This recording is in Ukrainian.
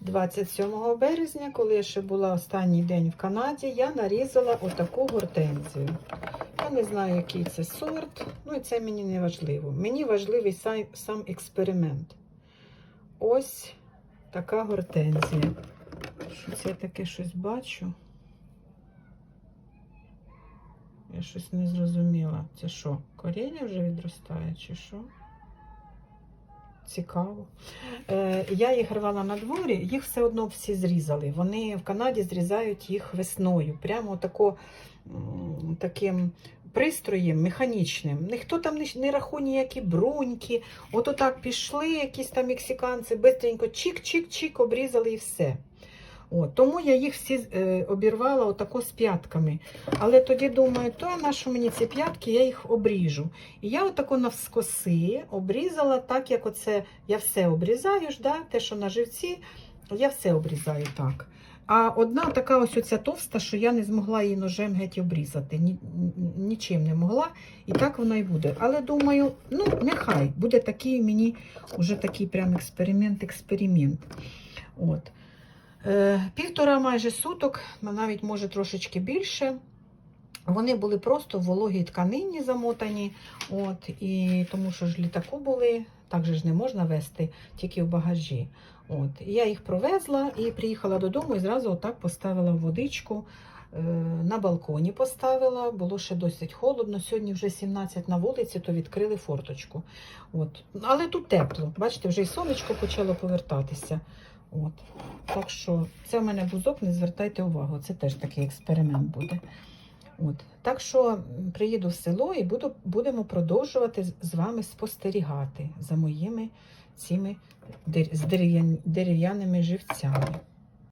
27 березня, коли я ще була останній день в Канаді, я нарізала отаку гортензію. Я не знаю, який це сорт, ну і це мені не важливо. Мені важливий сам, сам експеримент. Ось така гортензія. Що це я таке щось бачу? Я щось не зрозуміла. Це що, коріння вже відростає, чи що? Цікаво. Е, я їх рвала на дворі, їх все одно всі зрізали. Вони в Канаді зрізають їх весною. Прямо тако, таким пристроєм механічним. Ніхто там не, не рахує ніякі бруньки. От отак пішли якісь там мексиканці, бистренько чик-чик-чик, обрізали і все. От, тому я їх всі е, обірвала отако з п'ятками. Але тоді думаю, то на що мені ці п'ятки, я їх обріжу. І я отако навскоси обрізала, так як оце я все обрізаю, ж, да? те, що на живці, я все обрізаю так. А одна така ось оця товста, що я не змогла її ножем геть обрізати. Ні, ні- нічим не могла. І так воно і буде. Але думаю, ну нехай буде такий мені вже такий прям експеримент-експеримент. От. Е, півтора майже суток, навіть може трошечки більше. Вони були просто в вологій тканині замотані. От, і тому що ж літаку були, так же ж не можна вести, тільки в багажі. От, я їх провезла і приїхала додому і зразу отак поставила водичку. Е, На балконі поставила, було ще досить холодно. Сьогодні вже 17 на вулиці, то відкрили форточку. От. Але тут тепло. Бачите, вже і сонечко почало повертатися. От. Так що це в мене бузок, не звертайте увагу. Це теж такий експеримент буде. От. Так що приїду в село і буду, будемо продовжувати з- вами спостерігати за моїми цими дерев'яними живцями.